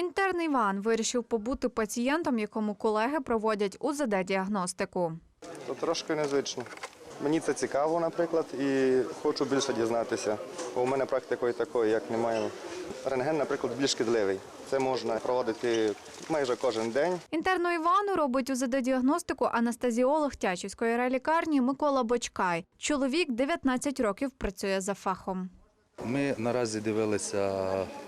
Інтерн Іван вирішив побути пацієнтом, якому колеги проводять УЗД-діагностику. То трошки незвично. Мені це цікаво, наприклад, і хочу більше дізнатися. Бо у мене практикою такої, як немає. Рентген, наприклад, більш шкідливий. Це можна проводити майже кожен день. Інтерну Івану робить УЗД-діагностику анестезіолог Тячівської райлікарні Микола Бочкай. Чоловік 19 років працює за фахом. Ми наразі дивилися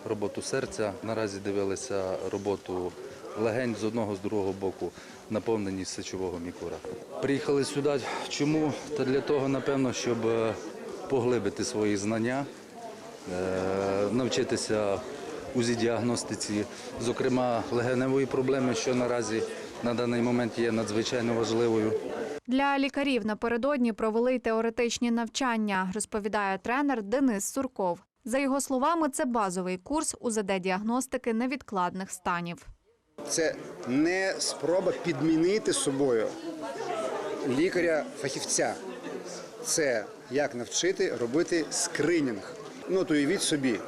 роботу серця, наразі дивилися роботу легень з одного з другого боку, наповненість сечового мікура. Приїхали сюди. Чому? Та для того, напевно, щоб е, поглибити свої знання, е, навчитися УЗІ-діагностиці, зокрема легеневої проблеми, що наразі на даний момент є надзвичайно важливою. Для лікарів напередодні провели теоретичні навчання, розповідає тренер Денис Сурков. За його словами, це базовий курс УЗД-діагностики невідкладних станів. Це не спроба підмінити собою лікаря-фахівця. Це як навчити робити скринінг. Ну, то уявіть собі,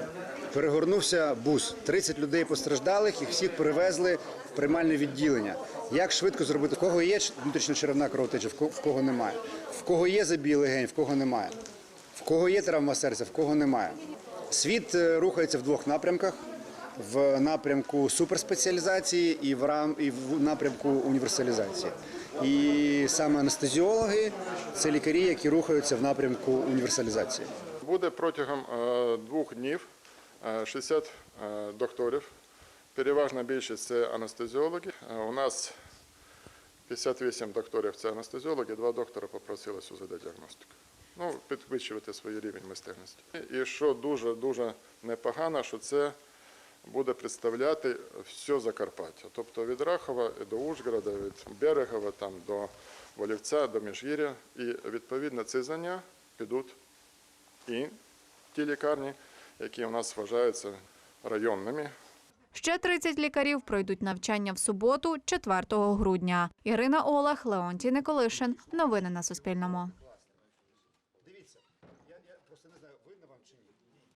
перегорнувся бус, 30 людей постраждалих, їх всіх перевезли в приймальне відділення. Як швидко зробити? В кого є внутрішньочеревна кровотеча, в кого немає? В кого є забій легень, в кого немає? В кого є травма серця, в кого немає? Світ е, рухається в двох напрямках: в напрямку суперспеціалізації і в рам і в напрямку універсалізації. І саме анестезіологи це лікарі, які рухаються в напрямку універсалізації. Буде протягом е, двох днів 60 е, докторів. Переважна більшість це анестезіологи. Е, У нас 58 докторів це анестезіологи, два доктора попросились УЗД діагностику. Ну, підвищувати свій рівень майстерності. І що дуже дуже непогано, що це буде представляти все Закарпаття. Тобто від Рахова до Ужгорода, від Берегова там, до Волівця, до Міжгір'я. І відповідно ці знання підуть і ті лікарні, які у нас вважаються районними. Ще 30 лікарів пройдуть навчання в суботу, 4 грудня. Ірина Олах, Леонтій Николишин. Новини на Суспільному.